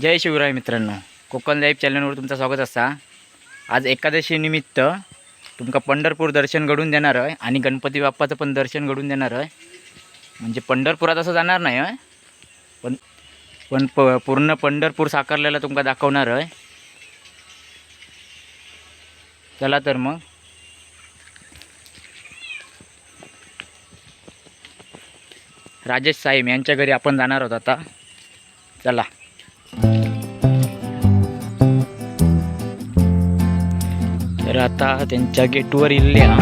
जय शिवराय मित्रांनो. कोकण लाईव्ह चॅनलवर तुमचं स्वागत असा आज एकादशी निमित्त तुमका पंढरपूर दर्शन घडून देणार आहे आणि गणपती बाप्पाचं पण दर्शन घडून देणार आहे. म्हणजे पंढरपुरात असं जाणार नाही आहे. पण पण प पूर्ण पंढरपूर साकारलेला तुमका दाखवणार आहे. चला तर मग. राजेश साहेब यांच्या घरी आपण जाणार आहोत आता. चला. आता त्यांच्या गेटवर इल्ल्या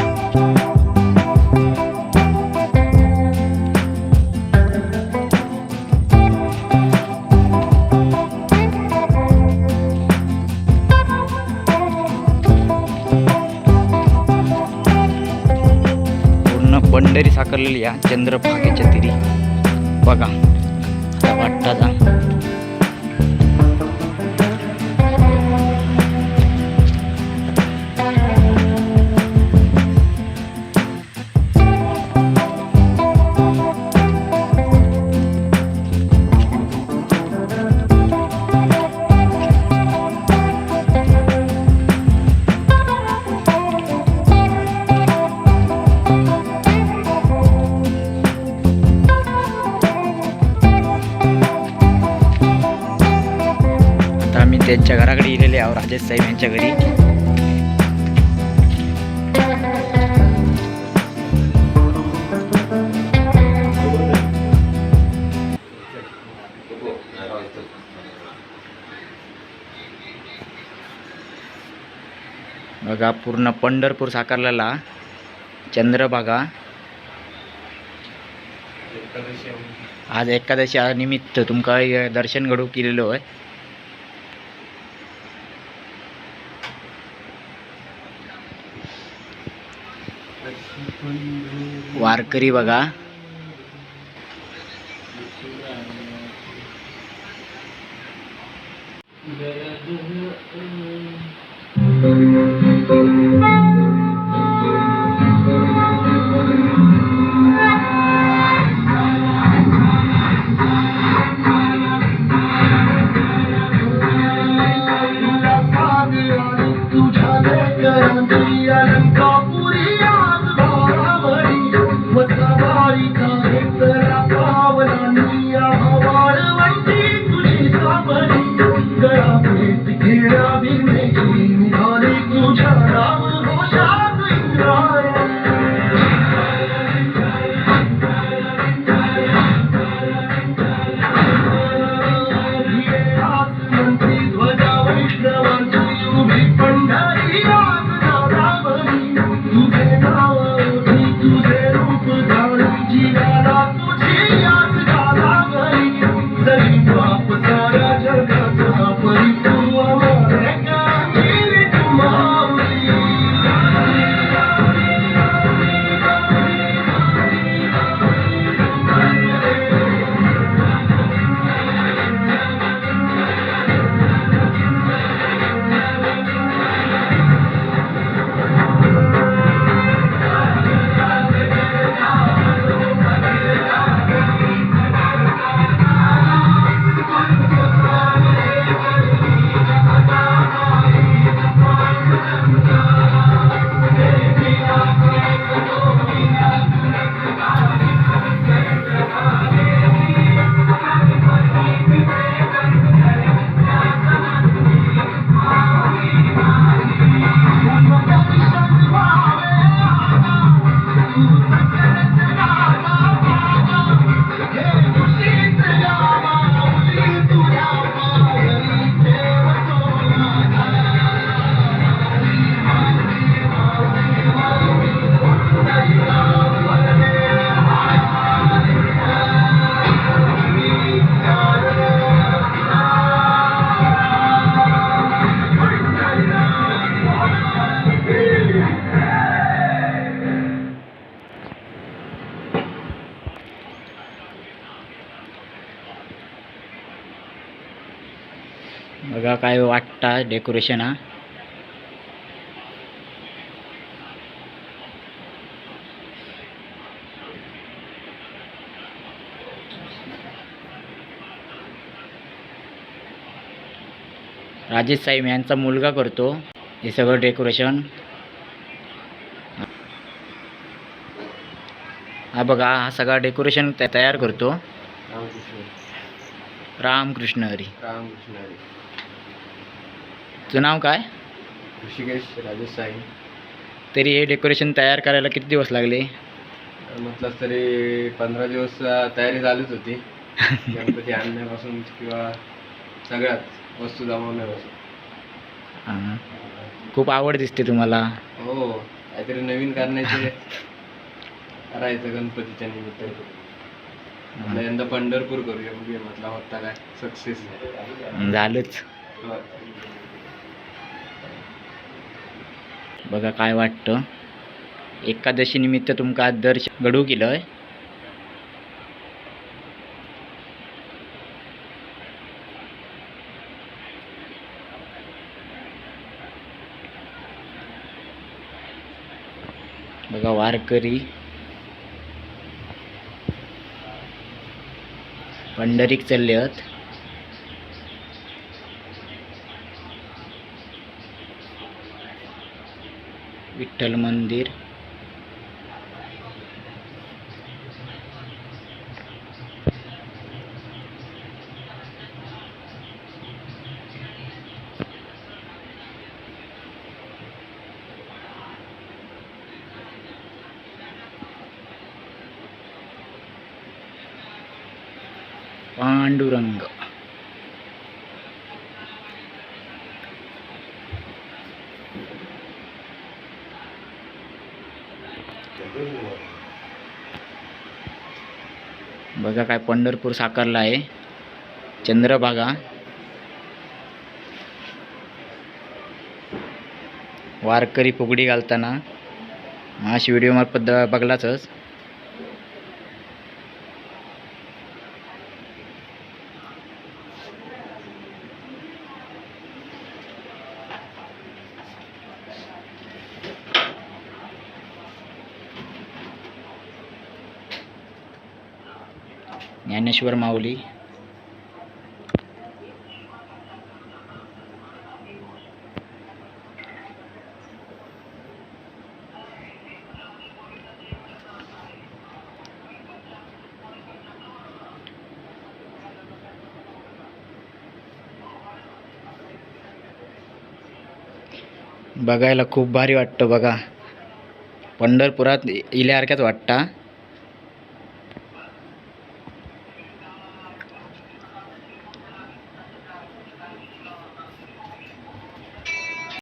पूर्ण पंढरी साकारलेली या चंद्रभागेच्या तिरी. बघा. त्यांच्या घराकडे गेलेले आहोत राजेश साहेब यांच्या घरी. बघा पूर्ण पंढरपूर साकारलेला चंद्रभागा. आज एकादशी निमित्त तुमका दर्शन घडू केलेलो आहे वारकरी बघा. तुझ्या Officer. बघा काय वाटता डेकोरेशन हा. राजेश साईम यांचा मुलगा करतो हे सगळं डेकोरेशन हा बघा हा सगळा डेकोरेशन तयार करतो. रामकृष्ण हरी. रामकृष्ण हरी. तुझं नाव काय? ऋषिकेश राजेश साई. तरी हे डेकोरेशन तयार करायला किती दिवस लागले? म्हटलं तरी पंधरा दिवस तयारी चालूच होती. गणपती आणण्यापासून किंवा सगळ्यात वस्तू जमवण्यापासून. खूप आवड दिसते तुम्हाला. हो काहीतरी नवीन करण्याचे करायचं गणपतीच्या निमित्त. यंदा पंढरपूर करूया बघूया म्हटलं होता काय सक्सेस झालंच. बघा काय वाटतं. एकादशी निमित्त तुमका दर्श घडू केलं बघा वारकरी. पंढरीक चालले आहेत વિઠ્ઠલ મંદિર પાંડુરંગ बघा काय पंढरपूर साकारला आहे. चंद्रभागा वारकरी फुगडी घालताना. अशी व्हिडिओमार्फत बघलाच ज्ञानेश्वर माऊली. बघायला खूप भारी वाटतं बघा. पंढरपुरात इल्यासारख्याच वाटता.